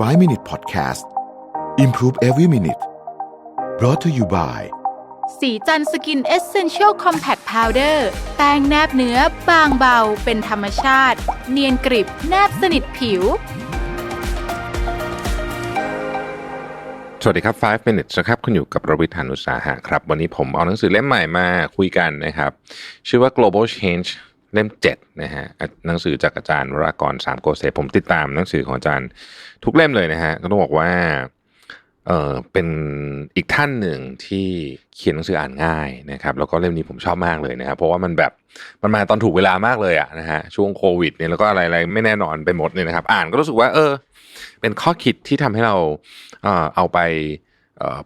5 Minute Podcast Improve Every Minute brought to you by สีจันสกินเอเซนเชียลคอมแพคพาวเดอร์แป้งแนบเนื้อบางเบา เป็นธรรมชาติ เนียนกริบแนบสนิทผิว สวัสดีครับ 5 minutes นะครับ คุณอยู่กับรวิทยานุสาหะครับ วันนี้ผมเอาหนังสือเล่มใหม่มาคุยกันนะครับ ชื่อว่า global change เล่ม7นะฮะหนังสือจากอาจารย์วรากรสามโกเซผมติดตามหนังสือของอาจารย์ทุกเล่มเลยนะฮะก็ต้องบอกว่าเออเป็นอีกท่านหนึ่งที่เขียนหนังสืออ่านง่ายนะครับแล้วก็เล่มนี้ผมชอบมากเลยนะครับเพราะว่ามันแบบมันมาตอนถูกเวลามากเลยอะนะฮะช่วงโควิดเนี่ยแล้วก็อะไรๆไม่แน่นอนไปหมดเนี่ยนะครับ อ่านก็รู้สึกว่า เออ เป็นข้อคิดที่ทำให้เราเออเอาไป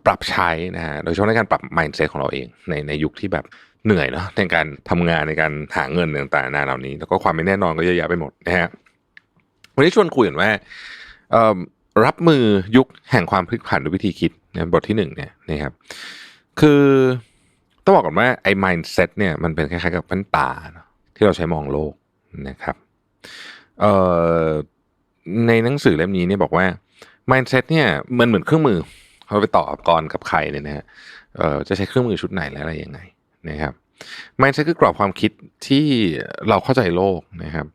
ปรับใช้นะฮะโดยเฉพาะในการปรับ mindset ของเราเองในในยุคที่แบบ เหนื่อยเนาะในการทำงานในการหาเงินต่างๆนานาเหล่านี้ แล้วก็ความไม่แน่นอนก็เยอะแยะไปหมดนะฮะวันนี้ชวนคุยกันว่ารับมือยุคแห่งความพลิกผันด้วยวิธีคิดนะบทที่หนึ่งเนี่ยนะครับ คือต้องบอกก่อนว่าไอ้ mindset เนี่ยมันเป็นคล้ายๆกับแว่นตาที่เราใช้มองโลกนะครับในหนังสือเล่มนี้เนี่ยบอกว่า mindset เนี่ยมันเหมือนเครื่องมือเราไปต่ออกรกับใครเนี่ยนะฮะจะใช้เครื่องมือชุดไหนและอะไรยังไง นะครับ mindset คือกรอบความคิดที่เราเข้าใจโลกนะครับ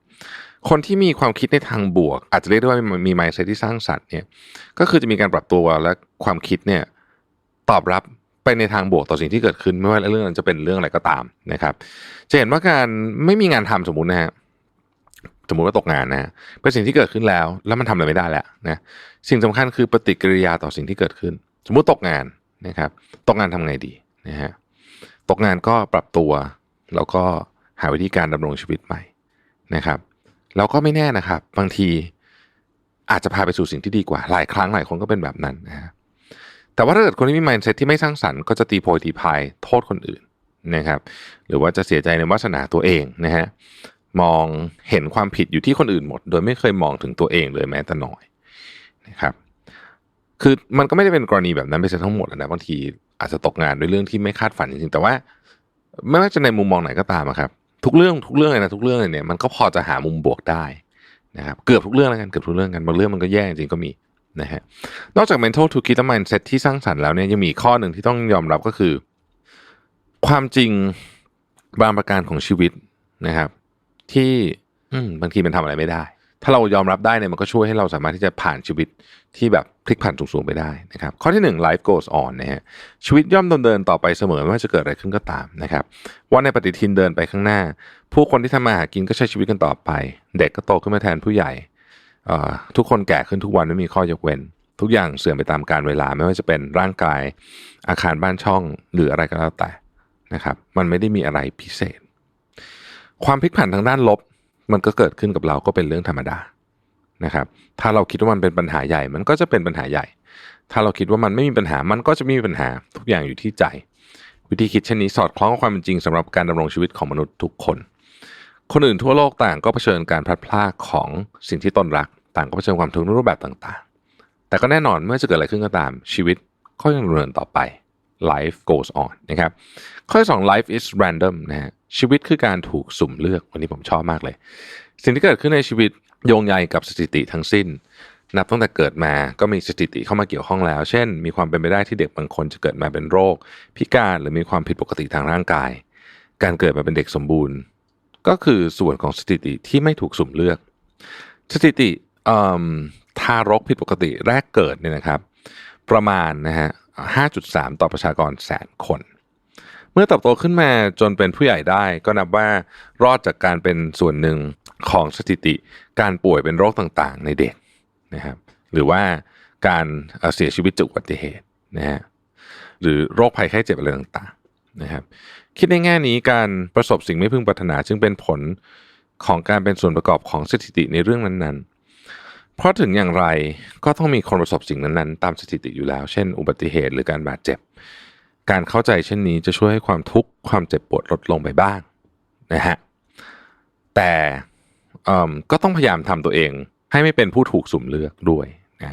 คนที่มีความคิดในทางบวก อาจจะเรียกได้ว่ามี mindset ที่สร้างสรรค์เนี่ยก็คือจะมีการปรับตัวและความคิดเนี่ยตอบรับไปในทางบวกต่อสิ่งที่เกิดขึ้นไม่ว่าเรื่องนั้นจะเป็นเรื่องอะไรก็ตามนะครับ จะเห็นว่าการไม่มีงานทำสมมุตินะฮะสมมุติว่าตกงานนะเป็นสิ่งที่เกิดขึ้นแล้ว แล้วมันทำอะไรไม่ได้แล้วนะสิ่งสำคัญคือปฏิกิริยาต่อสิ่งที่เกิดขึ้น สมมุติตกงานนะครับ ตกงานทำไงดีนะฮะ ตกงานก็ปรับตัว แล้วก็หาวิธีการดำรงชีวิตใหม่นะครับแล้วก็ไม่แน่นะครับ บางทีอาจจะพาไปสู่สิ่งที่ดีกว่า หลายครั้งหลายคนก็เป็นแบบนั้นนะฮะแต่ว่าถ้าเกิดคนที่มี mindset ที่ไม่สร้างสรรค์ก็จะตีโพยตีพายโทษคนอื่นนะครับ หรือว่าจะเสียใจในวาสนาตัวเองนะฮะมองเห็นความผิดอยู่ที่คนอื่นหมด โดยไม่เคยมองถึงตัวเองเลยแม้แต่น้อยนะครับ คือมันก็ไม่ได้เป็นกรณีแบบนั้นไปซะทั้งหมดนะบางทีอาจจะตกงานด้วยเรื่องที่ไม่คาดฝันจริงๆแต่ว่าไม่ว่าจะในมุมมองไหนก็ตามครับ ทุกเรื่องทุกเรื่องเลยนะทุกเรื่องเลยเนี่ยมันก็พอจะหามุมบวกได้นะครับเกือบทุกเรื่องแล้วกันเกือบทุกเรื่องกันบางเรื่องมันก็แย่จริงๆก็มีนะฮะนอกจาก mental to คิดและ mindset ที่สร้างสรรค์แล้วเนี่ยยังมีข้อหนึ่งที่ต้องยอมรับก็คือ ความจริงบางประการของชีวิตนะครับ ที่บางทีมันทำอะไรไม่ได้ ถ้าเรายอมรับได้เนี่ยมันก็ช่วยให้เราสามารถที่จะผ่านชีวิตที่แบบพลิกผันสูงๆไปได้นะครับข้อที่หนึ่ง life goes on นะฮะชีวิตย่อมดำเนินต่อไปเสมอไม่ว่าจะเกิดอะไรขึ้นก็ตามนะครับวันในปฏิทินเดินไปข้างหน้า ผู้คนที่ทำมาหากินก็ใช้ชีวิตกันต่อไป เด็กก็โตขึ้นมาแทนผู้ใหญ่ทุกคนแก่ขึ้นทุกวันไม่มีข้อยกเว้น ทุกอย่างเสื่อมไปตามกาลเวลาไม่ว่าจะเป็นร่างกายอาคารบ้านช่องหรืออะไรก็แล้วแต่นะครับมันไม่ได้มีอะไรพิเศษ ความพลิกผันทางด้านลบ มันก็เกิดขึ้นกับเราก็เป็นเรื่องธรรมดานะครับ ถ้าเราคิดว่ามันเป็นปัญหาใหญ่ มันก็จะเป็นปัญหาใหญ่ ถ้าเราคิดว่ามันไม่มีปัญหามันก็จะไม่มีปัญหาทุกอย่างอยู่ที่ใจ วิธีคิดเช่นนี้สอดคล้องกับความเป็นจริงสำหรับการดำรงชีวิตของมนุษย์ทุกคน คนอื่นทั่วโลกต่างก็เผชิญการพลัดพรากของสิ่งที่ตนรัก ต่างก็เผชิญความทุกข์ในรูปแบบต่าง ๆ แต่ก็แน่นอนเมื่อจะเกิดอะไรขึ้นก็ตามชีวิตก็ยังดำเนินต่อไป life goes on นะครับ ข้อที่สอง life is random นะฮะชีวิตคือการถูกสุ่มเลือกวันนี้ผมชอบมากเลย สิ่งที่เกิดขึ้นในชีวิตโยงใยกับสถิติทั้งสิ้น นับตั้งแต่เกิดมาก็มีสถิติเข้ามาเกี่ยวข้องแล้ว เช่น มีความเป็นไปได้ที่เด็กบางคนจะเกิดมาเป็นโรค พิการหรือมีความผิดปกติทางร่างกาย การเกิดมาเป็นเด็กสมบูรณ์ ก็คือส่วนของสถิติที่ไม่ถูกสุ่มเลือก สถิติเอิ่มทารกผิดปกติแรกเกิดเนี่ยนะครับ ประมาณนะฮะ 5.3 ต่อประชากรแสนคน เมื่อเติบโตขึ้นมาจนเป็นผู้ใหญ่ได้ ก็นับว่ารอดจากการเป็นส่วนหนึ่งของสถิติการป่วยเป็นโรคต่างๆ ในเด็กนะครับ หรือว่าการเสียชีวิตจากอุบัติเหตุนะฮะหรือโรคภัยไข้เจ็บอะไรต่างๆนะครับ คิดในแง่นี้การประสบสิ่งไม่พึงปรารถนาจึงเป็นผลของการเป็นส่วนประกอบของสถิติในเรื่องนั้นๆ เพราะถึงอย่างไรก็ต้องมีคนประสบสิ่งนั้นๆ ตามสถิติอยู่แล้ว เช่น อุบัติเหตุหรือการบาดเจ็บ การเข้าใจเช่นนี้จะช่วยให้ความทุกข์ความเจ็บปวดลดลงไปบ้างนะฮะแต่ก็ต้องพยายามทำตัวเอง ให้ไม่เป็นผู้ถูกสุ่มเลือกด้วยนะ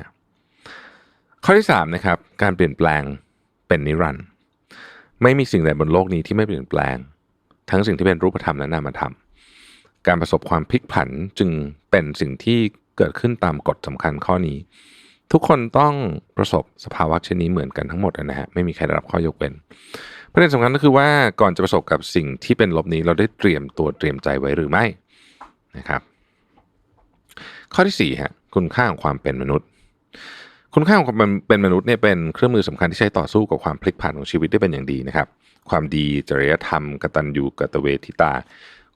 ข้อที่สามนะครับการเปลี่ยนแปลงเป็นนิรันดร์ไม่มีสิ่งใดบนโลกนี้ที่ไม่เปลี่ยนแปลง ทั้งสิ่งที่เป็นรูปธรรมและนามธรรม การประสบความพลิกผันจึงเป็นสิ่งที่ เกิดขึ้นตามกฎสำคัญข้อนี้ ทุกคนต้องประสบสภาวะเช่นนี้เหมือนกันทั้งหมดนะฮะไม่มีใครได้รับข้อยกเว้นประเด็นสำคัญก็คือว่าก่อนจะประสบกับสิ่งที่เป็นลบนี้เราได้เตรียมตัวเตรียมใจไว้หรือไม่นะครับ ข้อที่สี่ฮะคุณค่าของความเป็นมนุษย์ คุณค่าของความเป็นมนุษย์เนี่ยเป็นเครื่องมือสำคัญที่ใช้ต่อสู้กับความพลิกผันของชีวิตได้เป็นอย่างดีนะครับ ความดีจริยธรรมกตัญญูกตเวทิตา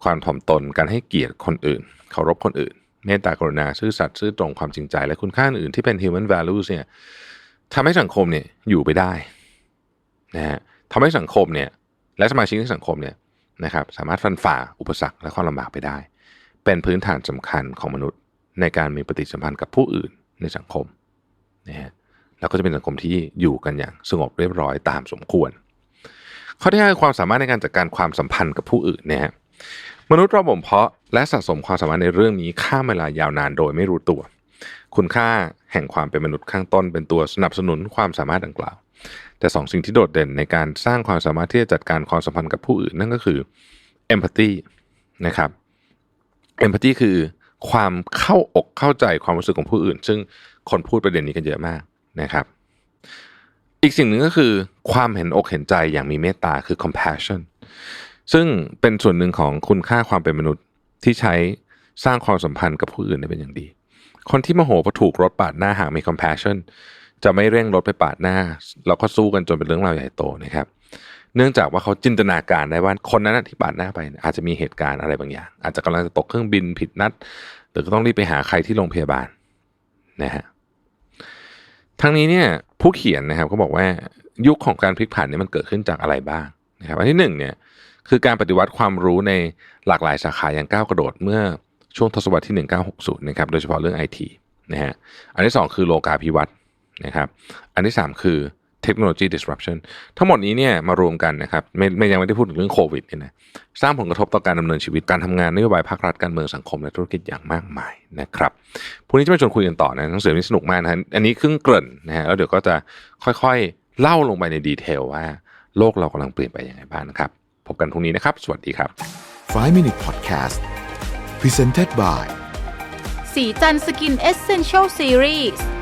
ความถ่อมตนการให้เกียรติคนอื่นเคารพคนอื่น เมตตากรุณาซื่อสัตย์ซื่อตรงความจริงใจ และคุณค่าอื่นที่เป็น human values เนี่ยทำให้สังคมเนี่ยอยู่ไปได้นะฮะทำให้สังคมเนี่ยและสมาชิกในสังคมเนี่ยนะครับสามารถฟันฝ่าอุปสรรคและความลำบากไปได้ เป็นพื้นฐานสำคัญของมนุษย์ ในการมีปฏิสัมพันธ์กับผู้อื่นในสังคมนะฮะแล้วก็จะเป็นสังคมที่อยู่กันอย่างสงบเรียบร้อยตามสมควร ข้อที่ห้าความสามารถในการจัดการความสัมพันธ์กับผู้อื่นเนี่ยฮะ มนุษย์เราบ่มเพาะและสะสมความสามารถในเรื่องนี้ข้ามเวลายาวนานโดยไม่รู้ตัว คุณค่าแห่งความเป็นมนุษย์ข้างต้นเป็นตัวสนับสนุนความสามารถดังกล่าว แต่สองสิ่งที่โดดเด่นในการสร้างความสามารถที่จะจัดการความสัมพันธ์กับผู้อื่นนั่นก็คือ empathy นะครับ empathy คือความเข้าอกเข้าใจความรู้สึกของผู้อื่น ซึ่งคนพูดประเด็นนี้กันเยอะมากนะครับ อีกสิ่งหนึ่งก็คือความเห็นอกเห็นใจอย่างมีเมตตาคือ compassion ซึ่งเป็นส่วนหนึ่งของคุณค่าความเป็นมนุษย์ที่ใช้สร้างความสัมพันธ์กับผู้อื่นได้เป็นอย่างดี คนที่โมโหเพราะถูกรถปาดหน้าหากมี compassion จะไม่เร่งรถไปปาดหน้าแล้วก็สู้กันจนเป็นเรื่องราวใหญ่โตนะครับ เนื่องจากว่าเขาจินตนาการได้ว่าคนนั้นที่ปาดหน้าไป อาจจะมีเหตุการณ์อะไรบางอย่าง อาจจะกำลังจะตกเครื่องบินผิดนัด หรือก็ต้องรีบไปหาใครที่โรงพยาบาลนะฮะทั้งนี้เนี่ยผู้เขียนนะครับก็บอกว่ายุคของการพลิกผันเนี่ยมันเกิดขึ้นจากอะไรบ้างนะครับ อันที่หนึ่งเนี่ย คือการปฏิวัติความรู้ในหลากหลายสาขาอย่างก้าวกระโดดเมื่อช่วงทศวรรษที่ 1960 นะครับ โดยเฉพาะเรื่องไอทีนะฮะ อันที่สองคือโลกาภิวัตน์นะครับ อันที่สามคือเทคโนโลยี disruption ทั้งหมดนี้เนี่ยมารวมกันนะครับไม่ไม่ยังไม่ได้พูดถึงเรื่องโควิดเนี่ยนะสร้างผลกระทบต่อการดำเนินชีวิตการทำงานนโยบายภาครัฐการเมืองสังคมและธุรกิจอย่างมากมายนะครับพรุ่งนี้จะมาชวนคุยกันต่อนะหนังสือนี้สนุกมากนะอันนี้ครึ่งเกริ่นนะฮะแล้วเดี๋ยวก็จะค่อยๆ เล่าลงไปในดีเทลว่า โลกเรากำลังเปลี่ยนไปยังไงบ้างนะครับ บกันพรุ่งนี้นะครับ สวัสดีครับ 5 Minute Podcast Presented by สีจันสกินเอเซนเชลซีรีส์